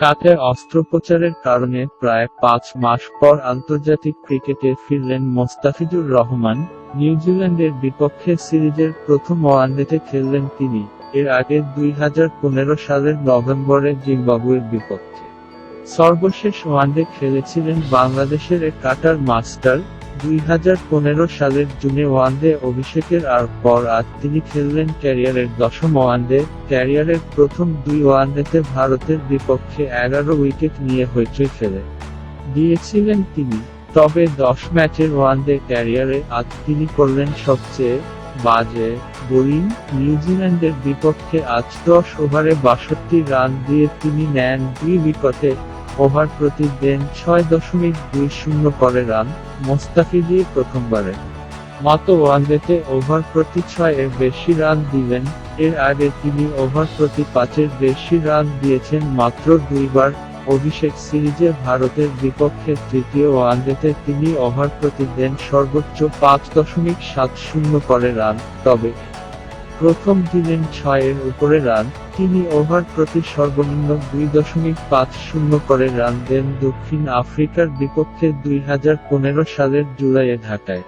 কাতে অস্ত্রোপচারের কারণে প্রায় পাঁচ মাস পর আন্তর্জাতিক ক্রিকেটে ফিরলেন মোস্তাফিজুর রহমান। নিউজিল্যান্ডের বিপক্ষে সিরিজের প্রথম ওয়ানডেতে খেললেন তিনি। এর আগে দুই হাজার পনেরো সালের নভেম্বরে জিম্বাবুয়ের বিপক্ষে। সর্বশেষ ওয়ানডে খেলেছিলেন বাংলাদেশের কাটার মাস্টার দুই হাজার পনেরো সালের জুনে ওয়ানডে অভিষেকের আর পর আজ তিনি খেললেন ক্যারিয়ারের দশম ওয়ানডে। ক্যারিয়ারের প্রথম দুই ওয়ানডেতে ভারতের বিপক্ষে এগারো উইকেট নিয়ে হইচই ফেলে দিয়েছিলেন তিনি। তবে দশ ম্যাচের ওয়ানডে ক্যারিয়ারে আজ তিনি করলেন সবচেয়ে বাজে বোলিং। নিউজিল্যান্ডের বিপক্ষে আজ দশ ওভারে বাষট্টি রান দিয়ে তিনি নেন দুই উইকেটে। ওভার প্রতি দেন ছয় দশমিক দুই শূন্য করে রান মোস্তাফিজি প্রথমবারে। মতো ওয়ানডেতে ওভার প্রতি ছয় এর বেশি রান দিলেন, এর আগে তিনি ওভার প্রতি পাঁচের বেশি রান দিয়েছেন মাত্র দুইবার। অভিষেক সিরিজে ভারতের বিপক্ষে তৃতীয় ওয়ানডেতে তিনি ওভার প্রতি দেন সর্বোচ্চ পাঁচ দশমিক সাত শূন্য করে রান, তবে প্রথম দিলেন ছয়ের উপরে রান, তিনি ওভার প্রতি সর্বনিম্ন দুই দশমিক পাঁচ শূন্য করে রান দেন দক্ষিণ আফ্রিকার বিপক্ষে দুই হাজার পনেরো সালের জুলাইয়ে ঢাকায়।